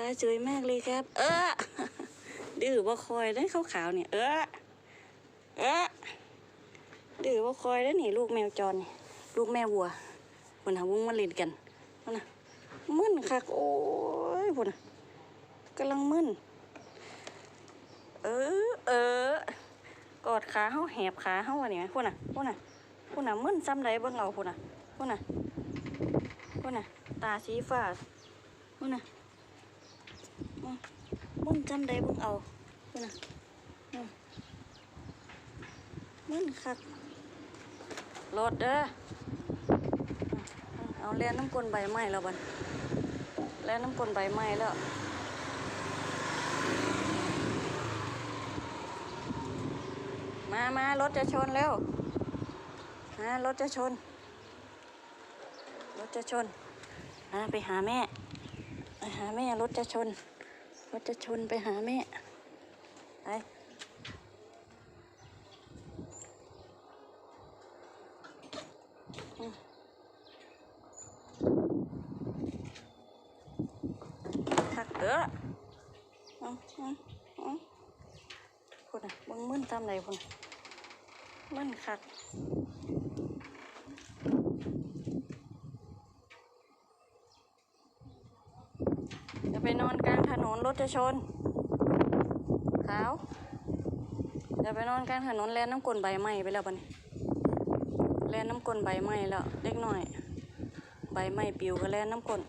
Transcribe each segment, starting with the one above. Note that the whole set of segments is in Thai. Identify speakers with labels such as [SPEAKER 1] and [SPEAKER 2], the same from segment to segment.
[SPEAKER 1] ปลาสวยมากเลยครับ เออดื้อบ่คอยได้ขาวๆเนี่ย เออเออดื้อบ่คอยได้นี่ลูกแมวจรนี่ลูกแม่วัวพุ่นหาวุ้งมาเล่นกันพุ่นน่ะมึนคักโอ้ยพุ่นน่ะกำลังมึนเออเออกอดขาเฮาแหบขาเฮาอันนี้ไหมพุ่นน่ะพุ่นน่ะพุ่นน่ะมึนซ้ำใดเบิ่งเอาพุ่นน่ะพุ่นน่ะพุ่นน่ะตาสีฟ้าพุ่นน่ะ มึนจำได้เบิ่งเอาเพิ่นนะมมึนคักรถเด้อเอาแล่นน้ำกลนใบไม้แล้วบัดแล่นน้ำกลนใบไม้แล้วมามารถจะชนแล้วมารถจะชน รถจะชนมาไปหาแม่ ไปหาแม่รถจะชน รถจะชนไปหาแม่ ไปทักเด้อเอาเอาเอาพุ่นอะบังมึนทำไรพุ่นมึนคัก จะไปนอนกลางถ นรถจะชน ขาวจะไปนอนกลางถนนแลนน้ำกลนใบไม้ไปแล้วบันี้แลนน้ำกลนใบไม้แล้วเล็กหน้อย ใบไม้ปิวก็แลนน้ำกลน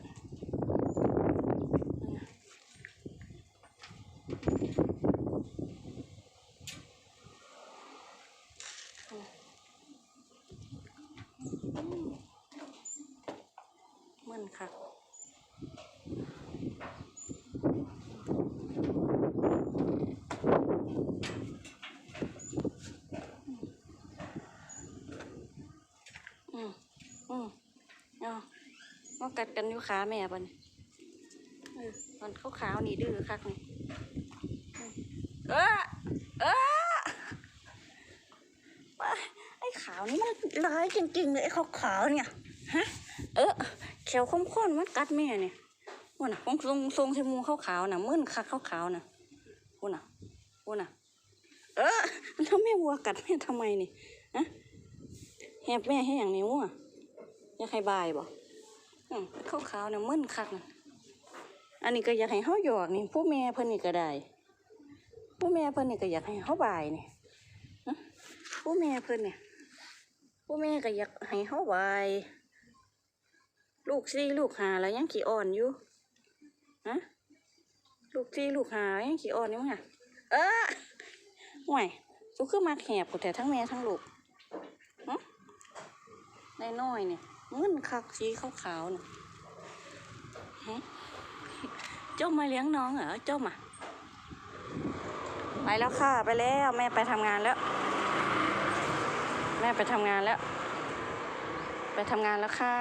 [SPEAKER 1] มันคัก อืมอืมเอามากัดกันอยู่ขาแม่ปะเนี่ยเออมันขาวขาวนี่ดื้อคักนี่อืมเออเออว้าไอ้ขาวนี่มันร้ายจริงๆเลยไอ้ขาวขาวๆเนี่ยฮะเออเขียวข้มๆมันกัดแม่เนี่ย วันน่ะของทรงทรงชมูขาวขาวๆน่ะมึนคักขาวขาวๆน่ะวันน่ะวันน่ะ เออแล้วแม่วัวกัดแม่ทำไมนี่ฮะแหบแม่ให้อย่างนิ้วอะอยากให้บายบ่อืมขาวขาวๆเนี่ยมึนคักน่ะอันนี้ก็อยากให้เฮาหยอกนี่ผู้แม่เพิ่นนี่ก็ได้ผู้แม่เพิ่นนี่ก็อยากให้เฮาบายนี่ผู้แม่เพิ่นเนี่ยผู้แม่ก็อยากให้เฮาบาย ลูกสี่ลูกหาแล้วยังขี้อ่อนอยู่ ฮะลูกสี่ลูกหายังขี้อ่อนอยู่มั้งอะเออห่วยสุคือมาแหบกูแต่ทั้งแม่ทั้งลูกนายน้อยเนี่ยมึนคักสีขาวๆเนี่ยหึเจ้ามาเลี้ยงน้องเหรอเจ้ามาไปแล้วค่ะไปแล้วแม่ไปทำงานแล้ว แม่ไปทำงานแล้ว ไปทำงานแล้วค่ะ